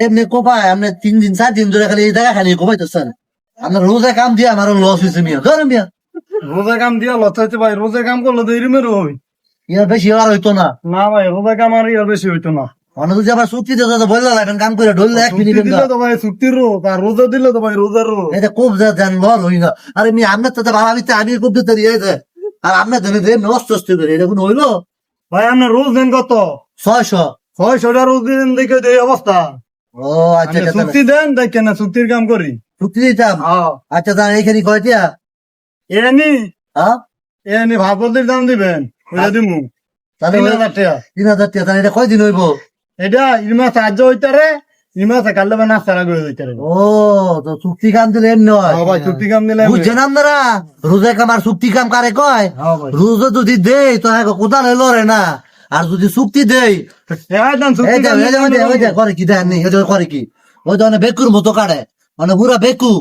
এমনি কোপায় আপনি তিন দিন চার দিন ধরে খালি এই জায়গা খালি কোপাইতেছেন আপনার রোজা কাম দিয়ে আমার লস হয়েছে মিয়া ধরেন মিয়া। রোজা কাম দিয়া লতাইতে ভাই রোজা কাম করলে তো এরমের হই ইয়ার বেশি আর হইতো না। না ভাই রোজা কাম আর ইয়ার বেশি হইতো না। অন্য যদি আবার চুক্তি দিতে বললে লাগবেন কাম করে ঢুললে এক মিনিট দিলে তো ভাই চুক্তির রোগ আর রোজা দিলে তো ভাই রোজার রোগ। এটা খুব জান লস হই না। আরে মি আপনার তো ভাবা দিতে আমি খুব দিতে দিয়ে আর আপনার ধরে দিয়ে নষ্ট নষ্ট করে এটা কোনো হইল? ভাই আপনার রোজ দেন কত? ছয়শো। রোজ দিন দেখে এই অবস্থা। ও আচ্ছা আচ্ছা, চুক্তি দেন দেখেন না চুক্তির কাম করি? চুক্তি দিতাম? আচ্ছা তাহলে এইখানে কয়টিয়া এনি? হ্যাঁ? এনি দাম দিবেন ওইটা দিমু। তাহলে তিন হাজার টাকা তিন হাজার টাকা তাহলে এটা কয়দিন হইব? এটা ইমা সাহায্য হইতারে ইমা কালে বা নাস্তা করে হইতারে ও তো চুক্তি কাম দিলে হয়। হ্যাঁ ভাই চুক্তি কাম দিলে বুঝছেন আপনারা? রোজা কাম আর চুক্তি কাম কারে কয়? হ্যাঁ ভাই। রোজা যদি দেই তো হ্যাঁ কোদালে লড়ে না। আর যদি চুক্তি দেই করে কি দেয় করে কি? ওই তো বেকুর মতো কাটে মানে পুরা বেকু।